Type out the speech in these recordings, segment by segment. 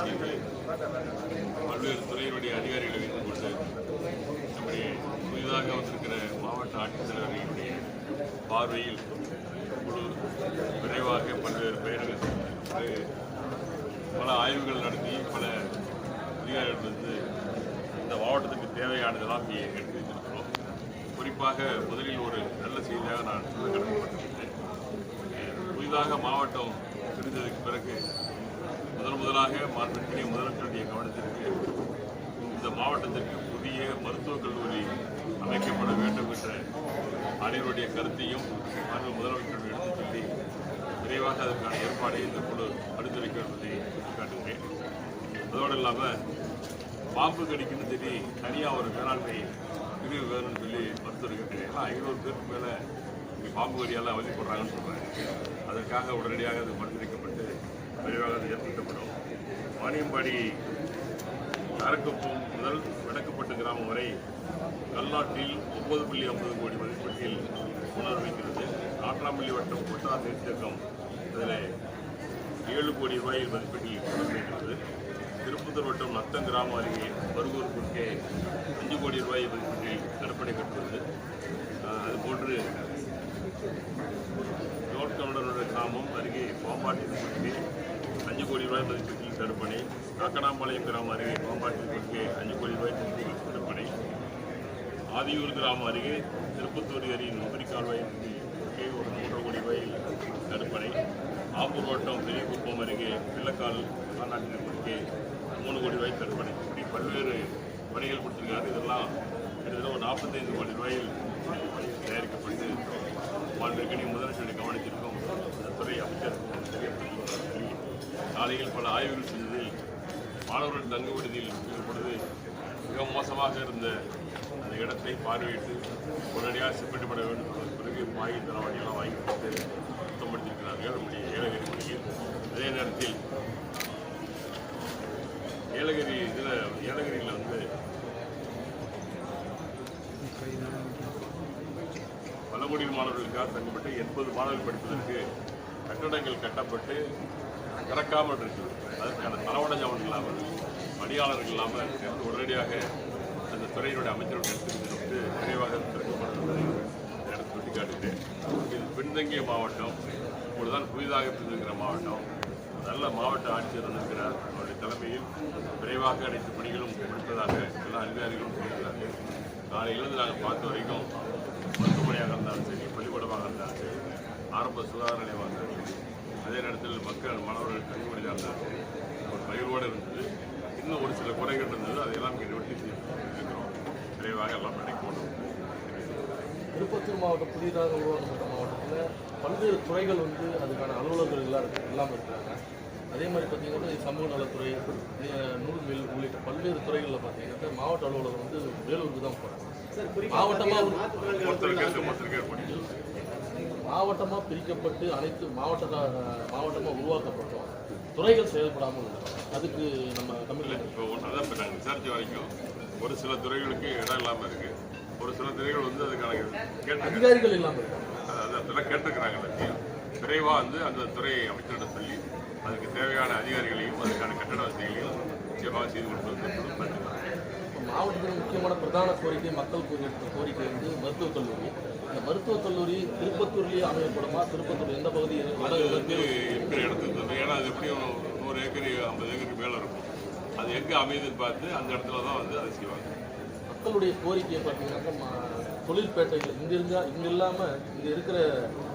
செய்து பல்வேறு துறையினுடைய அதிகாரிகளை வைத்துக் கொண்டு நம்முடைய புதிதாக வந்திருக்கிற மாவட்ட ஆட்சித்தலைவர்களுடைய பார்வையில் குழு விரைவாக பல்வேறு பெயர்கள் பல ஆய்வுகள் நடத்தி பல அதிகாரிகள் வந்து இந்த மாவட்டத்துக்கு தேவையானதெல்லாம் எடுத்து வைத்திருக்கிறோம். குறிப்பாக முதலில் ஒரு நல்ல செய்தியாக நான் சொல்ல கடமைப்பட்டிருக்கிறேன். புதிதாக மாவட்டம் பிரிந்ததுக்கு பிறகு முதல் முதலாக மாண்புமிகு முதலமைச்சருடைய கவனத்திற்கு இந்த மாவட்டத்திற்கு புதிய மருத்துவக் கல்லூரி அமைக்கப்பட வேண்டும் என்ற அனைவருடைய கருத்தையும் மாநில முதலமைச்சருடன் எடுத்துச் சொல்லி விரைவாக அதற்கான ஏற்பாடை இந்த குழு பரிந்துரைக்க என்பதை காட்டுகிறேன். அதோடு இல்லாமல் பாம்பு கடிக்குன்னு சொல்லி தனியாக ஒரு மேலாண்மை பிரிவு வேணும்னு சொல்லி பரிந்துரைக்கின்றேன் ஐநூறு பேருக்கு மேலே பாம்பு கடியால் அவதிப்படுறாங்கன்னு சொல்கிறேன் அதற்காக உடனடியாக அது பரிந்துரைக்கப்பட்டு விரைவாக ஏற்படுத்தப்படும் வாணியம்பாடி அரக்குப்பம் முதல் வடக்குப்பட்டு கிராமம் வரை கல்லாற்றில் ஒன்பது புள்ளி ஐம்பது கோடி மதிப்பீட்டில் புனர்வைக்கிறது. நாட்டாம்பள்ளி வட்டம் கொட்டார் நீர்த்தேக்கம் அதில் ஏழு கோடி ரூபாயில் மதிப்பீட்டில் புனர்வைக்கிறது. திருப்பத்தூர் வட்டம் நத்தம் கிராமம் அருகே பருகூர் குறுக்கே அஞ்சு கோடி ரூபாய் மதிப்பீட்டில் கடற்படை கட்டுவது. ஆஹ் அதுபோன்று ரோட்கவுண்டரோட கிராமம் அருகே பாம்பாட்டி குறுக்கே அஞ்சு தடுப்பணை காக்கடாம்பாளையம் கிராமம் அருகே பாம்பாட்டி குறுக்கே அஞ்சு கோடி ரூபாய் மதிப்பீட்டில் தடுப்பணை. ஆதியூர் கிராமம் அருகே திருப்பத்தூர் ஏரியின் உபரி கால்வாய் குறுக்கே ஒரு மூன்று கோடி ரூபாய் தடுப்பணை. ஆம்பூர் வட்டம் பெரியகுப்பம் அருகே பிள்ளக்கால் கால்நாட்டின் குறுக்கே மூணு கோடி ரூபாய் தடுப்பணை. இப்படி பல்வேறு பணிகள் கொடுத்துருக்காரு இதெல்லாம் கிட்டத்தட்ட ஒரு நாற்பத்தைந்து கோடி ரூபாயில் பணிகள் தயாரிக்கப்பட்டு மாண்புமிகு முதலமைச்சருடைய கவனத்திற்கும் துறை அமைச்சர் தெரியப்படுத்தி காலையில் பல ஆய்வுகள் செய்ததில் மாணவர்கள் தங்க விடுதியில் பொழுது மிக மோசமாக இருந்த அந்த இடத்தை பார்வையிட்டு உடனடியாக செப்பட்டுப்பட வேண்டும் என்பதற்கு பிறகு வாங்கி தளவாடியெல்லாம் வாங்கி கொடுத்து சுத்தப்படுத்தியிருக்கிறார்கள் நம்முடைய ஏலகிரி மொழியில். அதே நேரத்தில் ஏலகிரி இதில் ஏலகிரியில் வந்து பழங்குடியின மாணவர்களுக்காக தங்கப்பட்டு எண்பது மாணவர்கள் படிப்பதற்கு கட்டடங்கள் கட்டப்பட்டு கிடக்காமல் இருக்குது அதற்கான தளவடஞ்சவன் இல்லாமல் பணியாளர்கள் இல்லாமல் சேர்ந்து உடனடியாக அந்த துறையினுடைய அமைச்சருடைய எடுத்துக்கிட்டு வந்து விரைவாக திறக்கப்படுவதை எனக்கு சுட்டிக்காட்டுகிறேன் இது பின்தங்கிய மாவட்டம் இப்பொழுதுதான் புதிதாக பின்தங்கிற மாவட்டம். நல்ல மாவட்ட ஆட்சியர் இருக்கிறார் அவருடைய தலைமையில் விரைவாக அனைத்து பணிகளும் முடித்ததாக எல்லா அதிகாரிகளும் சொல்கிறார்கள். காலையிலிருந்து நாங்கள் பார்த்த வரைக்கும் மருத்துவமனையாக இருந்தாலும் சரி பள்ளிக்கூடமாக இருந்தாலும் சரி ஆரம்ப சுகாதார நிலையமாக இருந்தாலும் சரி அதே நேரத்தில் மக்கள் மாணவர்கள் கல்விமொழியாக ஒரு பயிரோடு இருந்தது. இன்னும் ஒரு சில குறைகள் இருந்தது. அதையெல்லாம் இங்கே நிவர்த்தி செய்து இருக்கிறோம். விரைவாக எல்லாம் நடக்கணும் திருப்பத்தூர் மாவட்டம் புதிதாக உருவாக்கப்பட்ட மாவட்டத்தில் பல்வேறு துறைகள் வந்து அதுக்கான அலுவலர்கள் எல்லாம் இல்லாமல் இருக்கிறாங்க. அதே மாதிரி பார்த்தீங்கன்னா சமூக நலத்துறை அஹ் நூல் மில் உள்ளிட்ட பல்வேறு துறைகளில் பார்த்தீங்கன்னா மாவட்ட அலுவலகம் வந்து வேலூருக்கு தான் போகிறாங்க மாவட்டமாக ஒருத்தருக்கு மாவட்டமாக பிரிக்கப்பட்டு அனைத்து மாவட்ட மாவட்டமாக உருவாக்கப்பட்டோம். துறைகள் செயல்படாமல் அதுக்கு நம்ம தமிழில் இப்போ ஒன்று தான் இப்போ நாங்கள் விசாரித்த வரைக்கும் ஒரு சில துறைகளுக்கு இடம் இல்லாமல் இருக்கு. ஒரு சில துறைகள் வந்து அதுக்கான கேட்டு அதிகாரிகள் இல்லாமல் இருக்காங்க. அது அதெல்லாம் கேட்டிருக்கிறாங்க எல்லாத்தையும். விரைவாக வந்து அந்த துறை அமைச்சரிடம் சொல்லி அதுக்கு தேவையான அதிகாரிகளையும் அதுக்கான கட்டட வசதிகளையும் நிச்சயமாக செய்து இப்போ மாவட்டத்தின் முக்கியமான பிரதான கோரிக்கை மக்கள் கோரிக்கை வந்து மருத்துவக் கல்லூரி. இந்த மருத்துவக் கல்லூரி திருப்பத்தூர்லேயே அமையப்படுமா? திருப்பத்தூர் எந்த பகுதியில் அது வந்து இடத்துக்கு தந்து ஏன்னா அது எப்படியும் நூறு ஏக்கர் ஐம்பது ஏக்கருக்கு மேலே இருக்கும். அது எங்கே அமையுதுன்னு பார்த்து அந்த இடத்துல தான் வந்து அதை செய்வாங்க. மக்களுடைய கோரிக்கையை பார்த்தீங்கன்னாக்கா தொழில்பேட்டைகள் இங்கே இருந்தால் இங்கே இல்லாமல் இங்கே இருக்கிற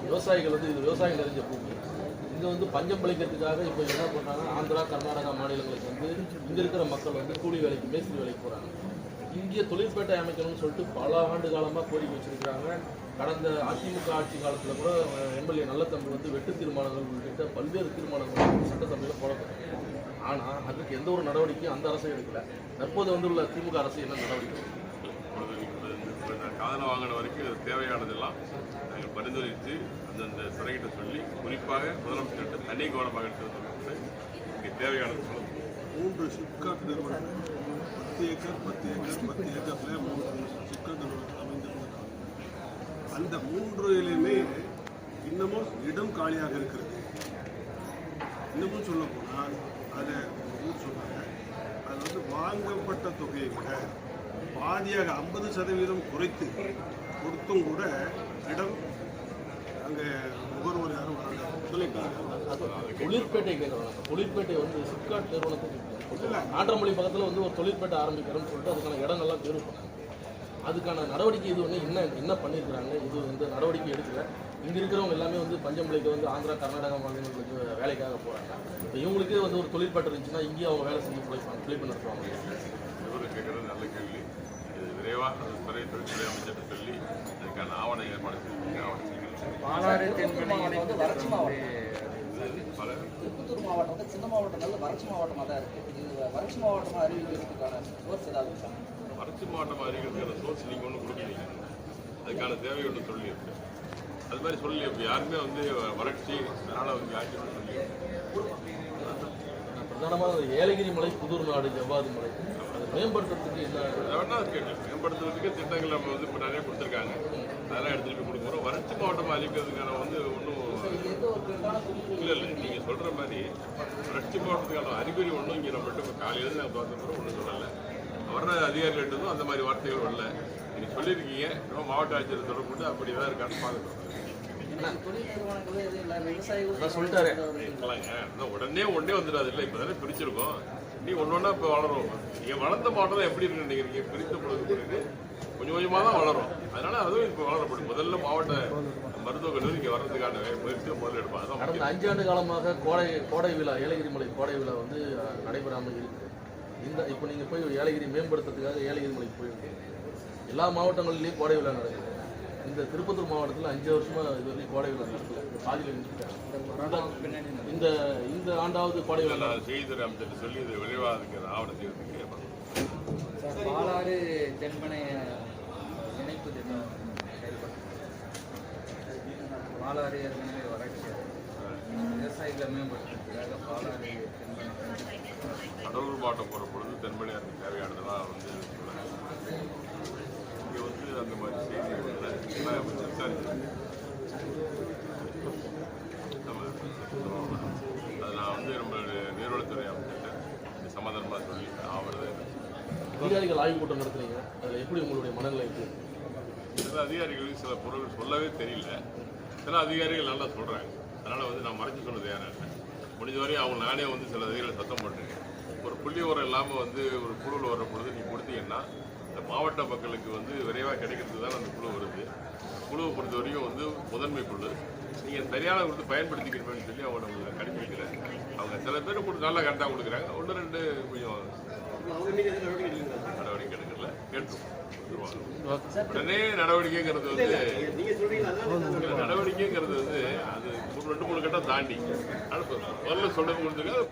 விவசாயிகள் வந்து இது விவசாயம் நிறைஞ்ச பூமி. இங்கே வந்து பஞ்சம் பிழைக்கிறதுக்காக இப்போ என்ன பண்ணுறாங்க ஆந்திரா கர்நாடகா மாநிலங்களுக்கு வந்து இங்கே இருக்கிற மக்கள் வந்து கூலி வேலைக்கு மேஸ்திரி வேலைக்கு போகிறாங்க இங்கே தொழிற்பேட்டை அமைக்கணும்னு சொல்லிட்டு பல ஆண்டு காலமாக கோரிக்கை வச்சுருக்கிறாங்க. கடந்த அதிமுக ஆட்சி காலத்தில் கூட எம்எல்ஏ நல்ல தம்பி வந்து வெட்டு தீர்மானங்கள் உள்ளிட்ட பல்வேறு தீர்மானங்கள் சட்டசபையில் போடப்பட்டது. ஆனால் அதுக்கு எந்த ஒரு நடவடிக்கையும் அந்த அரசு எடுக்கல. தற்போது வந்துள்ள திமுக அரசு என்ன நடவடிக்கை? எடுக்குது? காதலை வாங்கின வரைக்கும் தேவையானதெல்லாம் நாங்கள் பரிந்துரைத்து அந்தந்த துறைகிட்ட சொல்லி குறிப்பாக முதலமைச்சர்கிட்ட தனி கவனமாக எடுத்து இங்கே தேவையானது சொல்லணும் மூன்று சிப்காட் நிறுவனங்கள். பத்து ஏக்கர் பத்து ஏக்கர் பத்து ஏக்கர்ல மூன்று சிப்காட் நிறுவனங்கள் அமைந்திருந்தது அந்த மூன்றுலையுமே இன்னமும் இடம் காலியாக இருக்கிறது. இன்னமும் சொல்ல போனால் அதை ஊர் சொன்னாங்க அது வந்து வாங்கப்பட்ட தொகையை விட பாதியாக ஐம்பது சதவீதம் குறைத்து கொடுத்தும் கூட இடம் அங்கே நுகர்வோர் யாரும் அது தொழிற்பேட்டை தொழிற்பேட்டை வந்து சிப்காட் நிறுவனத்துக்கு ஆற்றமொழி பக்கத்தில் வந்து ஒரு தொழிற்பேட்டை ஆரம்பிக்கிறோம்னு சொல்லிட்டு அதுக்கான இடங்கள்லாம் தேர்வு பண்ணாங்க அதுக்கான நடவடிக்கை இது வந்து என்ன என்ன பண்ணியிருக்கிறாங்க? இது வந்து நடவடிக்கை எடுக்கல. இங்கே இருக்கிறவங்க எல்லாமே வந்து பஞ்சமலைக்கு வந்து ஆந்திரா கர்நாடகா மாநிலங்களுக்கு வேலைக்காக போகிறாங்க இப்போ இவங்களுக்கே வந்து ஒரு தொழிற்பேட்டை இருந்துச்சுன்னா இங்கேயும் அவங்க வேலை செஞ்சு பிழைப்பாங்க பிழை பண்ண துறை தொழில்துறை அமைச்சர்கிட்ட சொல்லி அதுக்கான ஆவண ஏற்பாடு பாலாறு தென்பெண்ணை வந்து வறட்சி மாவட்டம். திருப்பத்தூர் மாவட்டம் வந்து சின்ன மாவட்டங்கள்ல வறட்சி மாவட்டமாக தான் இருக்கு. இது வறட்சி மாவட்டமாக அறிவிக்கிறதுக்கான சோர்ஸ் ஏதாவது இருக்கா? வறட்சி மாவட்டமாக அறிவிக்கிறதுக்கான சோர்ஸ் நீங்கள் ஒன்றும் கொடுக்கலீங்க. அதுக்கான தேவை ஒன்று சொல்லியிருக்கு. அது மாதிரி சொல்லி இப்போ யாருமே வந்து வறட்சி அதனால் வந்து யாருக்கும் சொல்லி பிரதானமாக ஏலகிரி மலை புதூர் நாடு ஜவ்வாது மலை. மேம்படுத்துறதுக்கு மேம்படுத்துறதுக்கு திட்டங்கள் நம்ம வந்து இப்போ நிறைய கொடுத்துருக்காங்க. அதெல்லாம் எடுத்துகிட்டு போய் கொடுக்குறோம் வறட்சி மாவட்டமாக அறிவிக்கிறதுக்கான வந்து ஒன்றும் இல்லை இல்லை. நீங்கள் சொல்கிற மாதிரி வறட்சி மாவட்டத்துக்கான அறிகுறி ஒன்றும் இங்கே நம்மகிட்ட இப்போ காலையில் நான் பார்த்த ஒன்றும் சொல்லலை. வர்ற அதிகாரிகிட்டதும் அந்த மாதிரி வார்த்தைகள் வரல. நீங்கள் சொல்லியிருக்கீங்க. இன்னும் மாவட்ட ஆட்சியர் தொடர்பு அப்படி தான் இருக்கான்னு நான் சொல்லிட்டாரே. உடனே ஒன்றே வந்துடாது. இல்லை இப்போ தானே பிரிச்சிருக்கோம். நீ ஒன்று ஒன்றா இப்போ வளரும். நீங்கள் வளர்ந்த மாவட்டம் எப்படி இருக்குன்னு நினைக்கிறீங்க பிரித்த பொழுது கொஞ்சம் கொஞ்சமாக தான் வளரும். அதனால அதுவும் இப்போ வளரப்படும். முதல்ல மாவட்ட மருத்துவக் கல்லூரி இங்கே வர்றதுக்கான முயற்சியை முதல்ல எடுப்பாங்க. அதான் கடந்த. அஞ்சு ஆண்டு காலமாக கோடை கோடை விழா ஏலகிரி மலை கோடை விழா வந்து நடைபெறாமல் இருக்கு. இந்த இப்போ நீங்கள் போய் ஏலகிரி மேம்படுத்துறதுக்காக ஏலகிரி மலைக்கு போயிருக்கீங்க. எல்லா மாவட்டங்கள்லேயும் கோடை விழா நடக்குது. இந்த திருப்பத்தூர் மாவட்டத்தில் அஞ்சு வருஷமா இது வரைக்கும் கோடை விழா நடக்கல பாதியில் இந்த இந்த ஆண்டாவது கோடை விழா செய்தித்துறை அமைச்சர்கிட்ட சொல்லி இதை விரைவாக அதுக்கு ஆவணம் செய்யறதுக்கு பாலாறு தென்பெண்ணை இணைப்பு திட்டம் பாலாறு ஏற்கனவே வறட்சி விவசாயிகளை மேம்படுத்துறதுக்காக பாலாறு தென்பெண்ணை கடலூர் மாவட்டம் போகிற பொழுது தென்பனியாருக்கு தேவையானதெல்லாம் வந்து வந்து அந்த மாதிரி செய்தி இல்லை. அது நான் வந்து நம்மளுடைய நீர்வளத்துறை அமைச்சர்கிட்ட இது சமாதானமாக சொல்லி ஆவறது அதிகாரிகள் ஆய்வு கூட்டம் நடத்துறீங்க அதில் எப்படி உங்களுடைய மனநிலை இருக்கு? சில அதிகாரிகளுக்கு சில பொருள் சொல்லவே தெரியல. சில அதிகாரிகள் நல்லா சொல்கிறாங்க அதனால் வந்து நான் மறைச்சு சொன்னது யாரும் இல்லை முடிஞ்ச வரையும் அவங்க நானே வந்து சில அதிகாரிகள் சத்தம் போட்டிருக்கேன். ஒரு புள்ளி உரம் இல்லாமல் வந்து ஒரு குழுவில் வர பொழுது நீ கொடுத்தீங்கன்னா மாவட்ட மக்களுக்கு வந்து விரைவாக கிடைக்கிறது தான் அந்த குழு வருது. குழுவை பொறுத்த வரைக்கும் வந்து முதன்மை குழு. நீங்கள் சரியான கொடுத்து பயன்படுத்திக்கிறீங்கன்னு சொல்லி அவங்க உங்களுக்கு கணிச்சு வைக்கிறேன் அவங்க சில பேர் கொடுத்து நல்லா கரெக்டாக கொடுக்குறாங்க. ஒன்று ரெண்டு கொஞ்சம் நடவடிக்கை எடுக்கல. கேட்டுருவோம். உடனே நடவடிக்கைங்கிறது வந்து நடவடிக்கைங்கிறது வந்து அது ரெண்டு மூணு கட்டம் தாண்டி. அடுத்து முதல்ல சொல்றது கொடுத்துருக்க